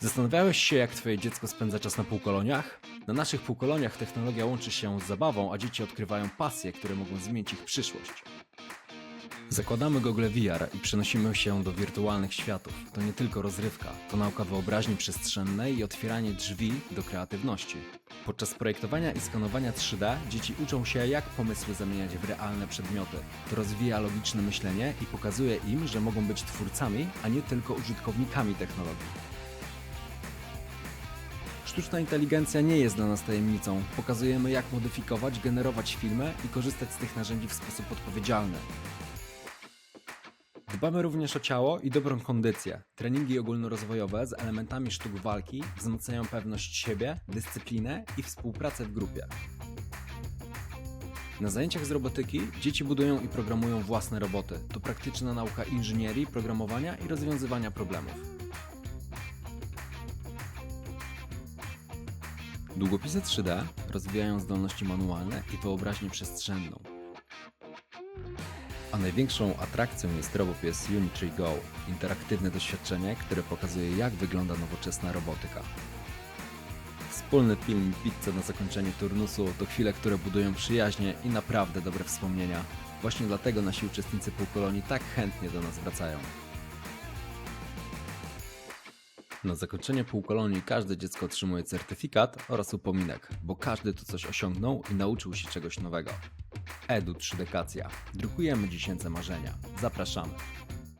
Zastanawiałeś się, jak twoje dziecko spędza czas na półkoloniach? Na naszych półkoloniach technologia łączy się z zabawą, a dzieci odkrywają pasje, które mogą zmienić ich przyszłość. Zakładamy gogle VR i przenosimy się do wirtualnych światów. To nie tylko rozrywka, to nauka wyobraźni przestrzennej i otwieranie drzwi do kreatywności. Podczas projektowania i skanowania 3D dzieci uczą się, jak pomysły zamieniać w realne przedmioty. To rozwija logiczne myślenie i pokazuje im, że mogą być twórcami, a nie tylko użytkownikami technologii. Sztuczna inteligencja nie jest dla nas tajemnicą. Pokazujemy, jak modyfikować, generować filmy i korzystać z tych narzędzi w sposób odpowiedzialny. Dbamy również o ciało i dobrą kondycję. Treningi ogólnorozwojowe z elementami sztuk walki wzmacniają pewność siebie, dyscyplinę i współpracę w grupie. Na zajęciach z robotyki dzieci budują i programują własne roboty. To praktyczna nauka inżynierii, programowania i rozwiązywania problemów. Długopisy 3D rozwijają zdolności manualne i wyobraźnię przestrzenną. A największą atrakcją jest RoboPies Unitree Go, interaktywne doświadczenie, które pokazuje jak wygląda nowoczesna robotyka. Wspólny film pizza na zakończenie turnusu to chwile, które budują przyjaźnie i naprawdę dobre wspomnienia. Właśnie dlatego nasi uczestnicy półkolonii tak chętnie do nas wracają. Na zakończenie półkolonii każde dziecko otrzymuje certyfikat oraz upominek, bo każdy tu coś osiągnął i nauczył się czegoś nowego. Edu 3Dekacja. Drukujemy dziecięce marzenia. Zapraszamy.